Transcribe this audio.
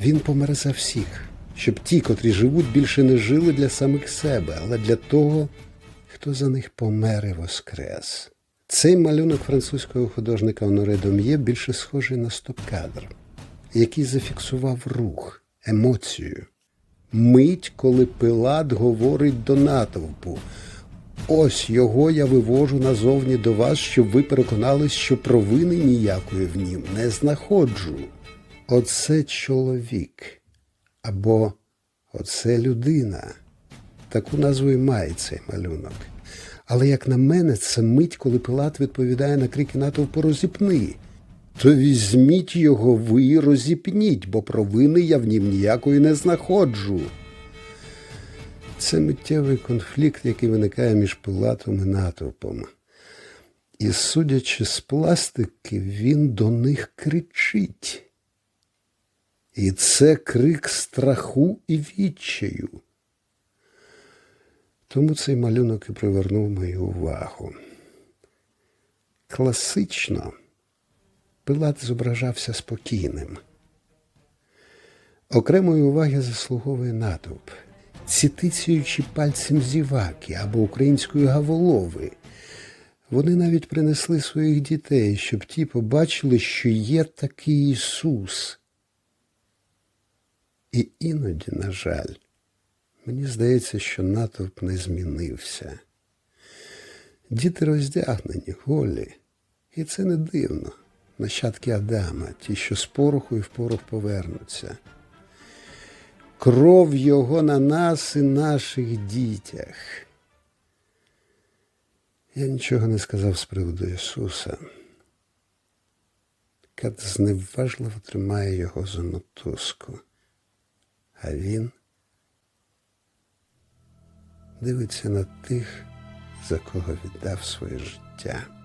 Він помер за всіх, щоб ті, котрі живуть, більше не жили для самих себе, але для того, хто за них помер і воскрес. Цей малюнок французького художника Оноре Дом'є більше схожий на стоп-кадр, який зафіксував рух, емоцію. Мить, коли Пилат говорить до натовпу. Ось його я вивожу назовні до вас, щоб ви переконались, що провини ніякої в нім не знаходжу. Оце чоловік або оце людина. Таку назву і має цей малюнок. Але, як на мене, це мить, коли Пилат відповідає на крики натовпу розіпни. То візьміть його ви і розіпніть, бо провини я в нім ніякої не знаходжу. Це миттєвий конфлікт, який виникає між Пилатом і натовпом. І, судячи з пластики, він до них кричить. І це крик страху і відчаю. Тому цей малюнок і привернув мою увагу. Класично Пилат зображався спокійним. Окремої уваги заслуговує натовп, ці тицюючі пальцем зіваки або української гаволови. Вони навіть принесли своїх дітей, щоб ті побачили, що є такий Ісус. І іноді, на жаль, мені здається, що натовп не змінився. Діти роздягнені, голі, і це не дивно. Нащадки Адама, ті, що з пороху і в порох повернуться. Кров Його на нас і наших дітях. Я нічого не сказав з приводу Ісуса. Кат зневажливо тримає його за мотузку, а він дивиться на тих, за кого віддав своє життя.